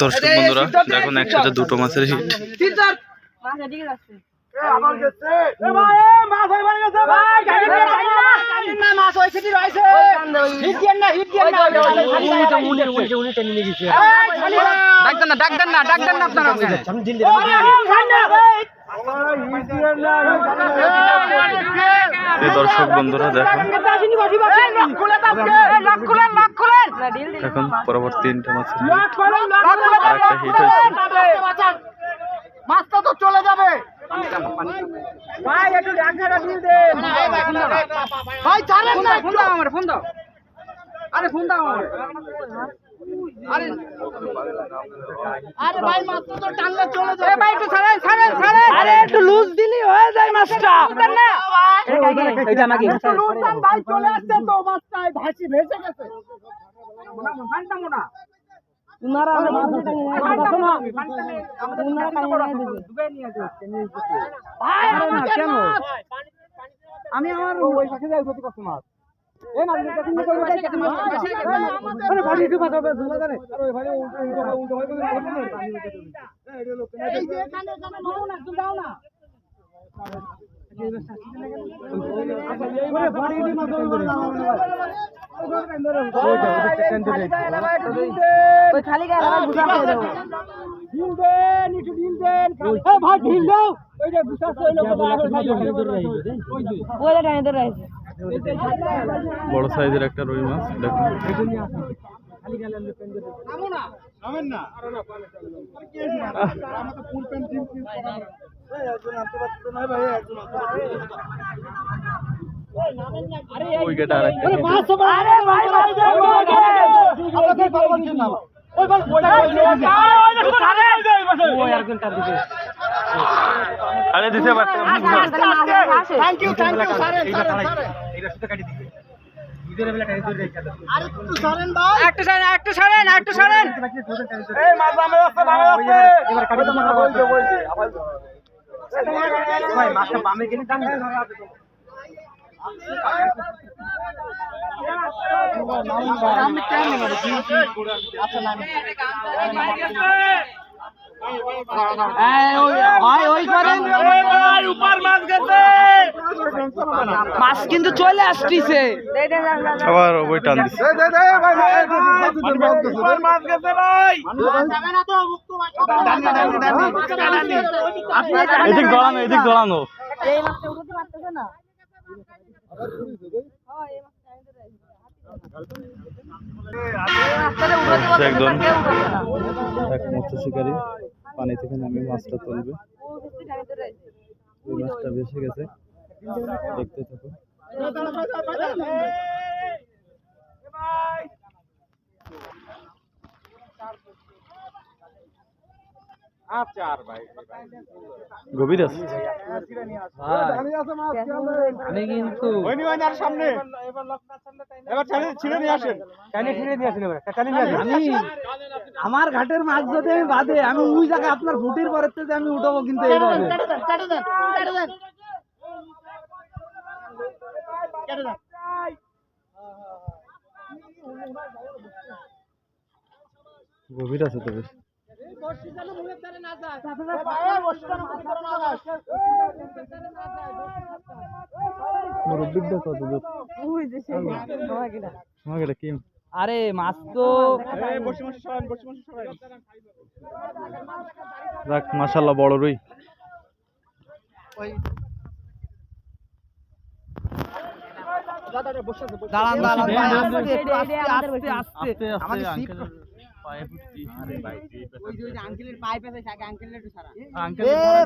দর্শক বন্ধুরা দেখুন একসাথে দুটো মাছের হিট। ডাক্তার না ডাক্তার না ডাক্তার না আপনারা দর্শক বন্ধুরা দেখুন। এখন পরবর্তী তিনটা মাছের একটা হিট হয়েছে। মাছটা তো চলে যাবে। ভাই ছাড়েন না ফোন দাও আমার ফোন দাও। আরে ফোন দাও আমার। আরে আরে ভাই মাছটা তো টানলে চলে যাবে। ভাই একটু ছাড়েন ছাড়েন ছাড়েন। আরে একটু লুজ দিলি হয়ে যায় মাছটা। না। এটা নাকি লুজ ভাই চলে আসছে তো মাছটা ভাসি ভেসে গেছে। উনারা কানে? আমি আমার ওই যাই প্রতি কষ্ট মাছ। এই বড় সাইজের একটা রুই মাছ দেখুন। ভাই ওই আর কোনটা আরে দিতে পারতে থ্যাংক ইউ থ্যাংক ইউ সারেন সারেন সারেন একটু সারেন একটু সারেন একটু সারেন এই মাছ বামে আছে বামে কাটি ভাই মাছটা বামে গেলে দাম মাছ কিন্তু চলে আসতিছে আবার ওই টান দিচ্ছে এদিক দড়ানো এদিক দড়ানো এই মাছটা উঠাতে পারতেছে না একজন এক মৎস্য শিকারী পানি থেকে নামে মাছটা তুলবে। ওই মাছটা ভেসে গেছে। দেখতে থাকো। গভীর আছে। আমি কিন্তু আমি আমার ঘাটের মাছ যদি আমি বাদে আমি ওই জায়গায় আপনার ফুটির পরের থেকে আমি উঠাবো কিন্তু এইভাবে। গভীর আছে তো বেশ। কত দূর তোমাকে এটা কি আরে মাছ তো রাখ মাশাল্লাহ বড় রুই দাঁড়ান দাঁড়ান হ্যাঁ, হ্যাঁ, আস্তে, আস্তে, আস্তে, আস্তে।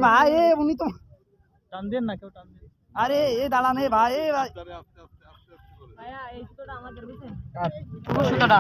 ভাই এ উনি তো টান দেন না কেউ টান দেন। আরে এ দাঁড়ান এ ভাই এ ভাই। ভাইয়া এই আমাদের বুঝছেন সুতোটা